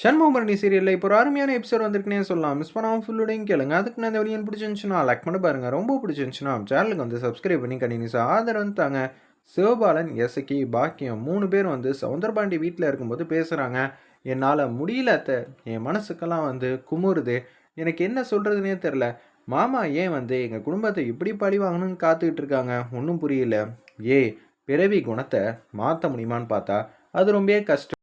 சண்முகமரணி சீரியலில் இப்போ ஒரு அருமையான எபிசோட் வந்திருக்குனே சொல்லலாம். மிஸ் பண்ணாமல் ஃபுல்லுடையும் கேளுங்க. அதுக்கு நான் இந்த வழியும் பிடிச்சிருந்துச்சுன்னா லைக் பண்ண பாருங்கள் ரொம்ப பிடிச்சிருந்துச்சுன்னா சேனலுக்கு வந்து சப்ஸ்கிரைப் பண்ணி கண்டினியூஸாக ஆதரவு வந்து தாங்க. சிவபாலன் எசக்கி பாக்கியம் மூணு பேர் வந்து சவுந்தரபாண்டி வீட்டில் இருக்கும்போது பேசுகிறாங்க என்னால் முடியல அத்தை. என் மனசுக்கெல்லாம் வந்து குமுறுது. எனக்கு என்ன சொல்கிறதுனே தெரில மாமா ஏன் வந்து எங்கள் குடும்பத்தை இப்படி பழி வாங்கணும்னு காத்துக்கிட்டு இருக்காங்க? ஒன்றும் புரியல. ஏ பிறவி குணத்தை மாற்ற முடியுமான்னு பார்த்தா அது ரொம்பவே கஷ்டம்.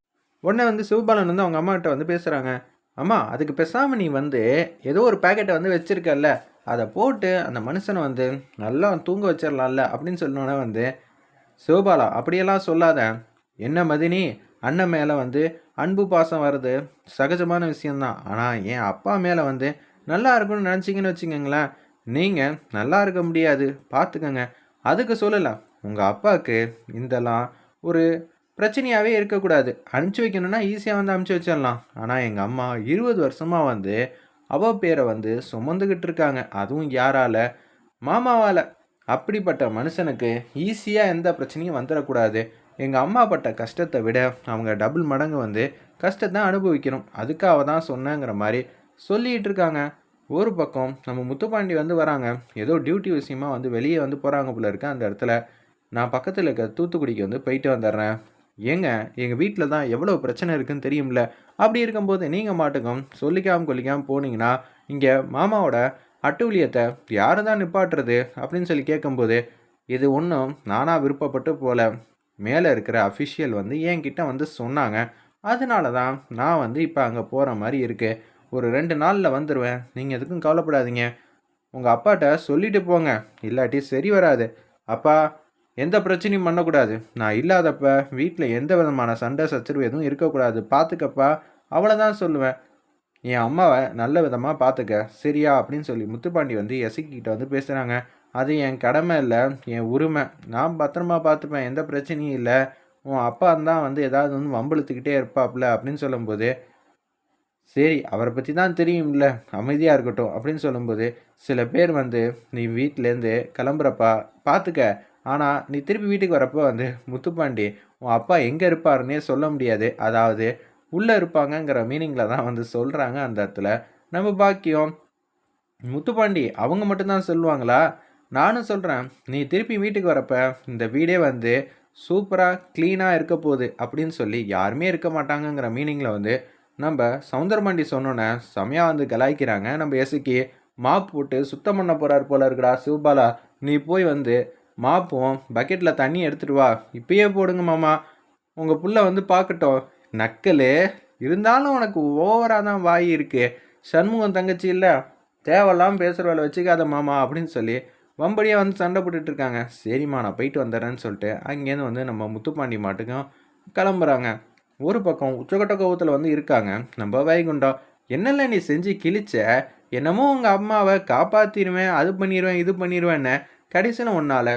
உடனே வந்து சிவபாலன் வந்து அவங்க அம்மாகிட்ட வந்து பேசுகிறாங்க அம்மா அதுக்கு பேசாமல் நீ வந்து ஏதோ ஒரு பேக்கெட்டை வந்து வச்சிருக்கல்ல அதை போட்டு அந்த மனுஷனை வந்து நல்லா தூங்க வச்சிடலாம்ல அப்படின்னு சொன்னோன்னே வந்து சிவபாலா அப்படியெல்லாம் சொல்லாத. என்ன மதினி? அண்ணன் மேலே வந்து அன்பு பாசம் வர்றது சகஜமான விஷயந்தான் ஆனால் என் அப்பா மேலே வந்து நல்லா இருக்கும்னு நினச்சிங்கன்னு வச்சுக்கோங்களேன். நீங்கள் நல்லா இருக்க முடியாது. பார்த்துக்கோங்க அதுக்கு சொல்லலாம் உங்கள் அப்பாவுக்கு இதெல்லாம் ஒரு பிரச்சனையாகவே இருக்கக்கூடாது. அனுப்பிச்சி வைக்கணும்னா ஈஸியாக வந்து அனுப்பிச்சி வச்சிடலாம். ஆனால் எங்கள் அம்மா இருபது வருஷமாக வந்து அவ பேரை வந்து சுமந்துக்கிட்டு இருக்காங்க. அதுவும் யாரால? மாமாவால். அப்படிப்பட்ட மனுஷனுக்கு ஈஸியாக எந்த பிரச்சனையும் வந்துடக்கூடாது. எங்கள் அம்மா பட்ட கஷ்டத்தை விட அவங்க டபுள் மடங்கு வந்து கஷ்டத்தை அனுபவிக்கணும். அதுக்காக தான் சொன்னேங்கிற மாதிரி சொல்லிகிட்டு இருக்காங்க. ஒரு பக்கம் நம்ம முத்துப்பாண்டி வந்து வராங்க. ஏதோ டியூட்டி விஷயமா வந்து வெளியே வந்து போகிறாங்க போல இருக்கு. அந்த இடத்துல நான் பக்கத்தில் இருக்க தூத்துக்குடிக்கு வந்து போயிட்டு வந்துடுறேன். ஏங்க எங்கள் வீட்டில் தான் எவ்வளோ பிரச்சனை இருக்குன்னு தெரியும்ல? அப்படி இருக்கும்போது நீங்கள் மாட்டுக்கும் சொல்லிக்காம கொல்லிக்காம போனீங்கன்னா இங்கே மாமாவோட அட்டூழியத்தை யார் தான் நிப்பாட்டுறது அப்படின்னு சொல்லி கேட்கும்போது இது ஒன்றும் நானாக விருப்பப்பட்டு போல. மேலே இருக்கிற அஃபிஷியல் வந்து என்கிட்ட வந்து சொன்னாங்க. அதனால தான் நான் வந்து இப்போ அங்கே போகிற மாதிரி இருக்குது ஒரு ரெண்டு நாளில் வந்துடுவேன் நீங்கள் எதுக்கும் கவலைப்படாதீங்க. உங்கள் அப்பாட்ட சொல்லிட்டு போங்க. இல்லாட்டி சரி வராது. அப்பா எந்த பிரச்சனையும் பண்ணக்கூடாது. நான் இல்லாதப்ப வீட்டில் எந்த விதமான சண்டை சச்சரவு எதுவும் இருக்கக்கூடாது. பார்த்துக்கப்பா அவ்வளோதான் சொல்லுவேன். என் அம்மாவை நல்ல விதமாக பார்த்துக்க சரியா? அப்படின்னு சொல்லி முத்துப்பாண்டி வந்து எசக்கிக்கிட்ட வந்து பேசுகிறாங்க அது என் கடமை இல்லை என் உரிமை. நான் பத்திரமா பார்த்துப்பேன் எந்த பிரச்சனையும் இல்லை. உன் அப்பா தான் வந்து ஏதாவது வந்து வம்பழுத்துக்கிட்டே இருப்பாப்ல அப்படின்னு சொல்லும்போது சரி அவரை பற்றி தான் தெரியும்ல அமைதியாக இருக்கட்டும் அப்படின்னு சொல்லும்போது சில பேர் வந்து நீ வீட்டிலேருந்து கிளம்புறப்பா பார்த்துக்க ஆனால் நீ திருப்பி வீட்டுக்கு வரப்போ வந்து முத்துப்பாண்டி உன் அப்பா எங்கே இருப்பாருன்னே சொல்ல முடியாது. அதாவது உள்ளே இருப்பாங்கங்கிற மீனிங்கில் தான் வந்து சொல்கிறாங்க அந்த இடத்துல. நம்ம பாக்கியம். முத்துப்பாண்டி அவங்க மட்டும்தான் சொல்லுவாங்களா? நானும் சொல்கிறேன் நீ திருப்பி வீட்டுக்கு வரப்ப இந்த வீடே வந்து சூப்பராக க்ளீனாக இருக்க போகுது அப்படின்னு சொல்லி யாருமே இருக்க மாட்டாங்கங்கிற மீனிங்கில் வந்து நம்ம சவுந்தரபாண்டி சொன்னோன்னே செமையாக வந்து கலாய்க்கிறாங்க. நம்ம எசுக்கி மாப் போட்டு சுத்தம் பண்ண போகிறார் போல இருக்கடா சிவபாலா. நீ போய் வந்து மாப்போம் பக்கெட்டில் தண்ணி எடுத்துட்டு வா. இப்பயே போடுங்க மாமா. உங்கள் புள்ள வந்து பார்க்கட்டும் நக்கல். இருந்தாலும் உனக்கு ஓவராக தான் வாய் இருக்குது சண்முகம் தங்கச்சி இல்லை. தேவையில்லாமல் பேசுகிற வேலை வச்சுக்காத மாமா அப்படின்னு சொல்லி வம்படியாக வந்து சண்டை போட்டுட்டு இருக்காங்க. சரிம்மா நான் போயிட்டு வந்துடுறேன்னு சொல்லிட்டு அங்கேருந்து வந்து நம்ம முத்துப்பாண்டி மாட்டுக்கும் கிளம்புறாங்க. ஒரு பக்கம் உச்சகட்ட கோபத்தில் வந்து இருக்காங்க. நம்ம வைகுண்டம் என்னெல்லாம் நீ செஞ்சு கிழிச்ச? என்னமோ உங்கள் அம்மாவை காப்பாற்றிடுவேன் அது பண்ணிடுவேன் இது பண்ணிடுவேன்னு கடைசியில் உன்னால்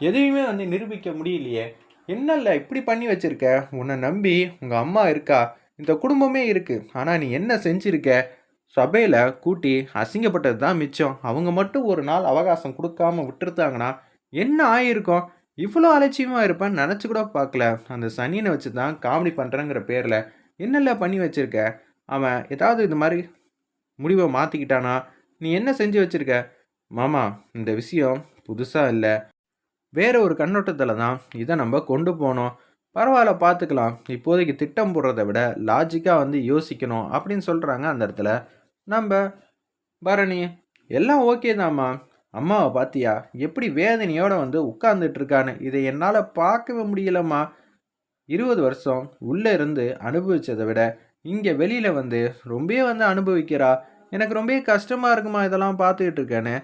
எதையுமே வந்து நிரூபிக்க முடியலையே. என்னல்ல இப்படி பண்ணி வச்சுருக்க? உன்னை நம்பி உங்கள் அம்மா இருக்கா? இந்த குடும்பமே இருக்குது ஆனால் நீ என்ன செஞ்சுருக்க? சபையில் கூட்டி அசிங்கப்பட்டது தான் மிச்சம். அவங்க மட்டும் ஒரு நாள் அவகாசம் கொடுக்காம விட்டுருந்தாங்கன்னா என்ன ஆயிருக்கும்? இவ்வளோ அலட்சியமாக இருப்பேன்னு நினச்சி கூட பார்க்கல. அந்த சனியனை வச்சு தான் காமெடி பண்ணுறேங்கிற பேரில் என்னெல்ல பண்ணி வச்சுருக்க? அவன் ஏதாவது இது மாதிரி முடிவை மாற்றிக்கிட்டானா நீ என்ன செஞ்சு வச்சுருக்க? மாமா இந்த விஷயம் புதுசாக இல்லை. வேற ஒரு கண்ணோட்டத்தில் தான் இதை நம்ம கொண்டு போனோம். பரவாயில்ல பார்த்துக்கலாம் இப்போதைக்கு திட்டம் போடுறத விட லாஜிக்காக வந்து யோசிக்கணும் அப்படின்னு சொல்கிறாங்க அந்த இடத்துல. நம்ம பரணி எல்லாம் ஓகே தாம்மா. அம்மாவை பார்த்தியா எப்படி வேதனையோடு வந்து உட்கார்ந்துட்டு இருக்கான்னு இதை என்னால் பார்க்கவே முடியலம்மா. இருபது வருஷம் உள்ளே இருந்து அனுபவித்ததை விட இங்கே வெளியில் வந்து ரொம்பவே வந்து அனுபவிக்கிறா. எனக்கு ரொம்பவே கஷ்டமாக இருக்குமா இதெல்லாம் பார்த்துக்கிட்டு இருக்கேன்னு.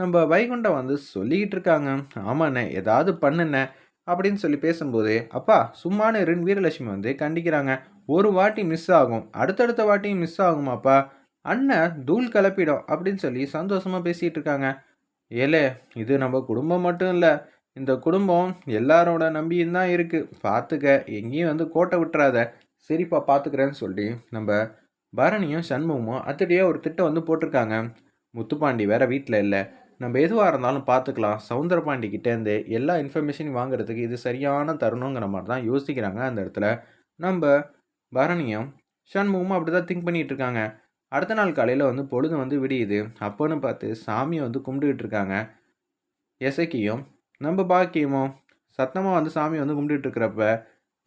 நம்ம வைகுண்டம் வந்து சொல்லிக்கிட்டு இருக்காங்க. ஆமாண்ணே ஏதாவது பண்ணுண்ணே அப்படின்னு சொல்லி பேசும்போது அப்பா சும்மான இருன் வீரலட்சுமி வந்து கண்டிக்கிறாங்க. ஒரு வாட்டி மிஸ் ஆகும். அடுத்தடுத்த வாட்டியும் மிஸ் ஆகுமாப்பா அண்ணன் தூள் கலப்பிடும் அப்படின்னு சொல்லி சந்தோஷமாக பேசிகிட்டு இருக்காங்க. ஏலே இது நம்ம குடும்பம் மட்டும் இல்லை. இந்த குடும்பம் எல்லாரோட நம்பியும் தான் இருக்குது பார்த்துக்க எங்கேயும் வந்து கோட்டை விட்டுறாத. சரிப்பா பார்த்துக்கிறேன்னு சொல்லி நம்ம பரணியும் சண்முகமும் அத்தடியே ஒரு திட்டம் வந்து போட்டிருக்காங்க. முத்துப்பாண்டி வேற வீட்டில் இல்லை. நம்ம எதுவாக இருந்தாலும் பார்த்துக்கலாம். சவுந்தரபாண்டிகிட்டேருந்து எல்லா இன்ஃபர்மேஷனையும் வாங்குறதுக்கு இது சரியான தருணங்கிற மாதிரி தான் யோசிக்கிறாங்க அந்த இடத்துல. நம்ம பரணியும் ஷண்முகமும் அப்படி தான் திங்க் பண்ணிகிட்டு இருக்காங்க. அடுத்த நாள் காலையில் வந்து பொழுது வந்து விடியுது. அப்போன்னு பார்த்து சாமியை வந்து கும்பிட்டுக்கிட்டு இருக்காங்க. எசக்கியும் நம்ம பாக்கியமும் சத்தமாக வந்து சாமி வந்து கும்பிட்டுட்டு இருக்கிறப்ப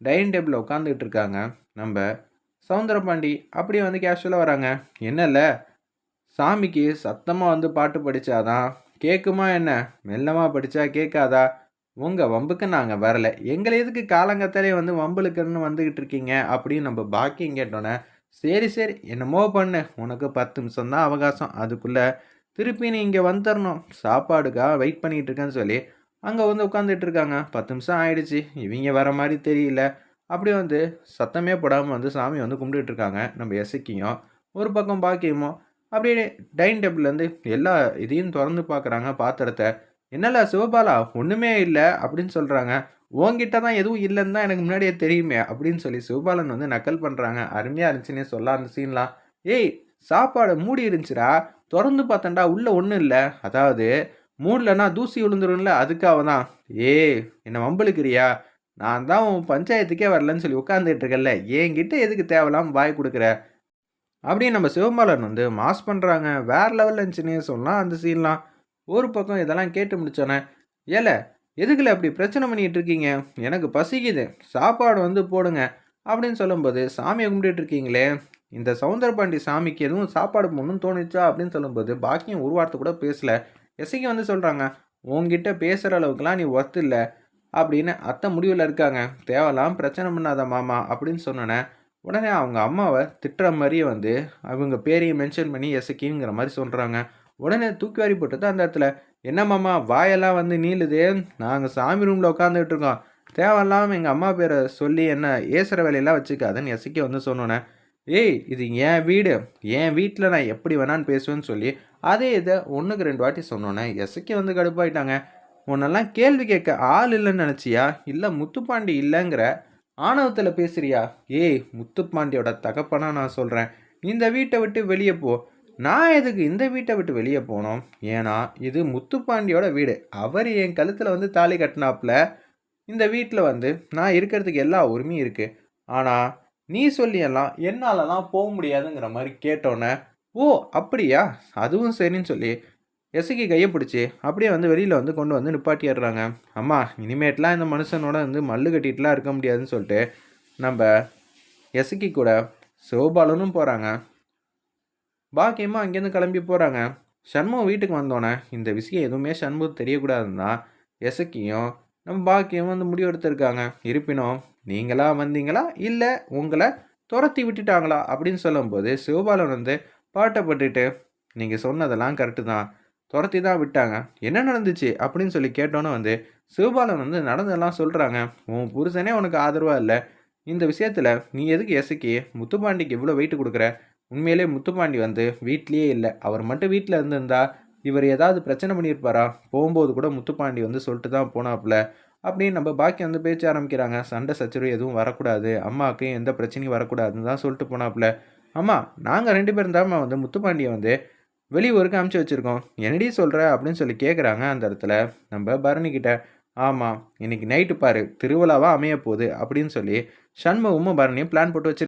டைனிங் டேபிளில் உட்காந்துக்கிட்டு இருக்காங்க. நம்ம சவுந்தரபாண்டி அப்படியே வந்து கேஷுவலாக வராங்க. என்னல்ல? சாமிக்கு சத்தமாக வந்து பாட்டு படித்தாதான் கேட்குமா என்ன? மெல்லமாக படித்தா கேட்காதா உங்கள் வம்புக்கு நாங்கள் வரல. எங்களை எதுக்கு காலங்கத்தாலே வந்து வம்புலுக்குன்னு வந்துக்கிட்டு இருக்கீங்க? அப்படின்னு நம்ம பாக்கியம் கேட்டோன்னே சரி சரி என்னமோ பண்ணு. உனக்கு பத்து நிமிஷம் தான் அவகாசம். அதுக்குள்ளே திருப்பி நீ இங்கே வந்துடணும் சாப்பாடுக்காக வெயிட் பண்ணிகிட்டு இருக்கேன்னு சொல்லி அங்கே வந்து உட்காந்துட்டு இருக்காங்க. பத்து நிமிஷம் ஆயிடுச்சு. இவங்க வர மாதிரி தெரியல. அப்படி வந்து சத்தமே போடாமல் வந்து சாமி வந்து கும்பிட்டுட்டு இருக்காங்க. நம்ம எசைக்கியும் ஒரு பக்கம் பாக்கியமோ அப்படியே டைனிங் டேபிள்லேருந்து எல்லா இதையும் திறந்து பார்க்குறாங்க பாத்திரத்தை. என்னல்ல சிவபாலா ஒன்றுமே இல்லை அப்படின்னு சொல்கிறாங்க உங்ககிட்ட தான் எதுவும் இல்லைன்னு தான் எனக்கு முன்னாடியே தெரியுமே அப்படின்னு சொல்லி சிவபாலன் வந்து நக்கல் பண்ணுறாங்க அருமையாக இருந்துச்சுன்னே சொல்ல அந்த சீன்லாம் ஏய் சாப்பாடு மூடி இருந்துச்சுடா. திறந்து பார்த்தேன்டா உள்ளே ஒன்றும் இல்லை. அதாவது மூடலன்னா தூசி விழுந்துரும்ல அதுக்காக தான் ஏய் என்னை வம்பளுக்கிறியா நான் தான் உன் பஞ்சாயத்துக்கே வரலன்னு சொல்லி உட்காந்துட்டு இருக்கல என்கிட்ட எதுக்கு தேவலாம் வாய் கொடுக்குற? அப்படின்னு நம்ம சிவபாலன் வந்து மாஸ் பண்ணுறாங்க வேற லெவலில் இருந்துச்சுன்னே சொல்லலாம் அந்த சீன்லாம் ஒரு பக்கம் இதெல்லாம் கேட்டு முடிச்சோன்னே ஏல எதுக்குல அப்படி பிரச்சனை பண்ணிகிட்டு இருக்கீங்க? எனக்கு பசிக்குது. சாப்பாடு வந்து போடுங்க. அப்படின்னு சொல்லும்போது சாமியை கும்பிட்டு இருக்கீங்களே? இந்த சவுந்தரபாண்டி சாமிக்கு எதுவும் சாப்பாடு போடணும்னு தோணுச்சா? அப்படின்னு சொல்லும்போது பாக்கியம் ஒரு வார்த்தை கூட பேசல. எசைக்கு வந்து சொல்கிறாங்க உங்ககிட்ட பேசுகிற அளவுக்குலாம் நீ ஒர்த்து இல்லை அப்படின்னு அத்தை முடிவில் இருக்காங்க. தேவலாம் பிரச்சனை பண்ணாத மாமா. அப்படின்னு சொன்னோன்னே உடனே அவங்க அம்மாவை திட்டுற மாதிரியே வந்து அவங்க பேரையும் மென்ஷன் பண்ணி எசக்கிங்கிற மாதிரி சொல்கிறாங்க உடனே தூக்கி வாரி போட்டது அந்த இடத்துல என்ன மாமா வாயெல்லாம் வந்து நீளுதே? நாங்கள் சாமி ரூமில் உட்காந்துட்டு இருக்கோம். தேவையில்லாமல் எங்கள் அம்மா பேரை சொல்லி என்ன ஏசுகிற வேலையெல்லாம் வச்சுக்காதுன்னு எசக்கி வந்து சொன்னோன்னே ஏய் இது என் வீடு. என் வீட்டில் நான் எப்படி வேணான்னு பேசுவேன்னு சொல்லி அதே இதை ஒன்றுக்கு ரெண்டு வாட்டி சொன்னோன்னே எசக்கி வந்து கடுப்பாயிட்டாங்க. உன்னெல்லாம் கேள்வி கேட்க ஆள் இல்லைன்னு நினச்சியா? இல்லை முத்துப்பாண்டி இல்லைங்கிற ஆணவத்தில் பேசுறியா? ஏய் முத்துப்பாண்டியோட தகப்பனா நான் சொல்கிறேன் இந்த வீட்டை விட்டு வெளியே போ. நான் எதுக்கு இந்த வீட்டை விட்டு வெளியே போனோம்? ஏன்னா இது முத்துப்பாண்டியோட வீடு. அவர் என் கழுத்தில் வந்து தாலி கட்டினாப்புல. இந்த வீட்டில் வந்து நான் இருக்கிறதுக்கு எல்லா உரிமையும் இருக்குது ஆனால் நீ சொல்லியெல்லாம் என்னாலலாம் போக முடியாதுங்கிற மாதிரி கேட்டோன்னே ஓ அப்படியா? அதுவும் சரின்னு சொல்லி எசக்கி கையை பிடிச்சி அப்படியே வந்து வெளியில் வந்து கொண்டு வந்து நிப்பாட்டிடுறாங்க. அம்மா இனிமேட்லாம் இந்த மனுஷனோட வந்து மல்லு கட்டிட்டுலாம் இருக்க முடியாதுன்னு சொல்லிட்டு நம்ம எசக்கி கூட சிவபாலனும் போகிறாங்க பாக்கியமாக அங்கேருந்து கிளம்பி போகிறாங்க சண்முகம் வீட்டுக்கு வந்தோன்னே இந்த விஷயம் எதுவுமே சண்முகம் தெரியக்கூடாதுன்னு தான் எசக்கியும் நம்ம பாக்கியம் வந்து முடிவெடுத்திருக்காங்க இருப்பினும் நீங்களா வந்தீங்களா? இல்லை உங்களை துரத்தி விட்டுட்டாங்களா? அப்படின்னு சொல்லும்போது சிவபாலன் வந்து பாட்டப்பட்டுட்டு நீங்கள் சொன்னதெல்லாம் கரெக்டு தான். துரத்தி தான் விட்டாங்க. என்ன நடந்துச்சு? அப்படின்னு சொல்லி கேட்டோன்னே வந்து சிவபாலன் வந்து நடந்ததெல்லாம் சொல்கிறாங்க உன் புருஷனே உனக்கு ஆதரவாக இல்லை. இந்த விஷயத்தில் நீ எதுக்கு எசக்கி? முத்துப்பாண்டிக்கு இவ்வளோ வெயிட் கொடுக்குற? உண்மையிலே முத்துப்பாண்டி வந்து வீட்லேயே இல்லை. அவர் மட்டும் வீட்டில் இருந்திருந்தா இவர் ஏதாவது பிரச்சனை பண்ணியிருப்பாரா? போகும்போது கூட முத்துப்பாண்டி வந்து சொல்லிட்டு தான் போனாப்புல. அப்படின்னு நம்ம பாக்கி வந்து பேச்ச ஆரம்பிக்கிறாங்க. சண்டை சச்சரவு எதுவும் வரக்கூடாது. அம்மாவுக்கு எந்த பிரச்சனையும் வரக்கூடாதுன்னு தான் சொல்லிட்டு போனாப்புல. அம்மா நாங்கள் ரெண்டு பேரும் தான் வந்து முத்துப்பாண்டியை வந்து வெளியூருக்கு அமுச்சு வச்சுருக்கோம். என்னடி சொல்கிற அப்படின்னு சொல்லி கேட்குறாங்க அந்த இடத்துல. நம்ம பரணிக்கிட்ட ஆமாம் இன்றைக்கி நைட்டு பாரு திருவிழாவாக அமைய போகுது அப்படின்னு சொல்லி சண்முகமும் பரணியும் பிளான் போட்டு வச்சு